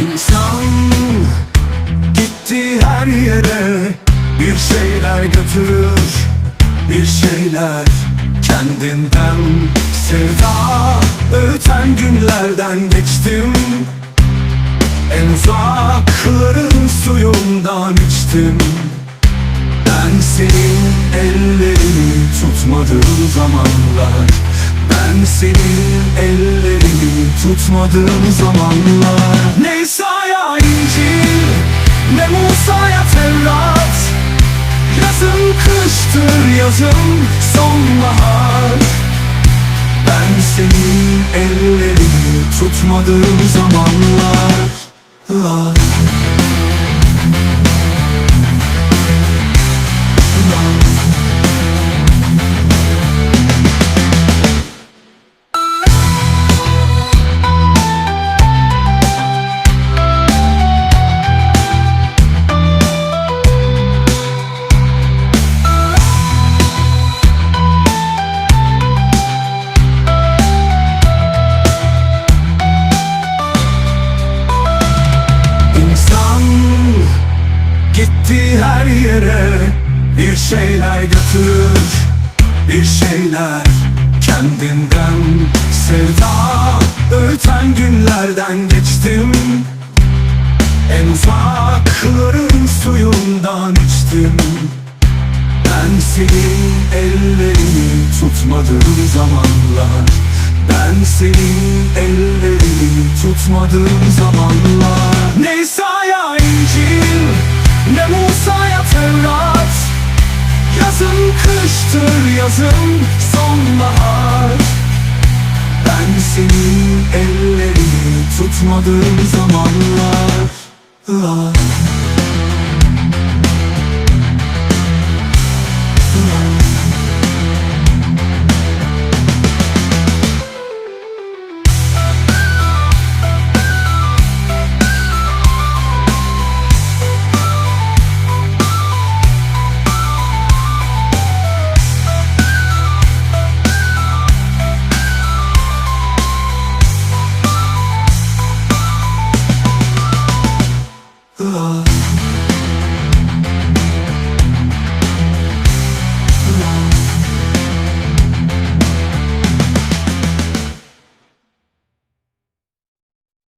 İnsan gitti her yere Bir şeyler götürür Bir şeyler kendinden Sevda öten günlerden geçtim. En uzakların suyundan içtim. Ben senin ellerini tutmadığım zamanlar. Ben senin ellerini tutmadığım zamanlar. Ne İsa'ya İncil Ne Musa'ya Tevrat. Yazın kıştır yazın senin ellerini tutmadığım zamanlar Ah. Her yere Bir şeyler götürür Bir şeyler kendinden. Sevda öten günlerden geçtim. En uzakların suyundan içtim. Ben senin ellerini tutmadığım zamanlar. Ben senin ellerini tutmadığım zamanlar. Ne kıştır yazın sonbahar Ben senin ellerini tutmadığım zamanlar Ah.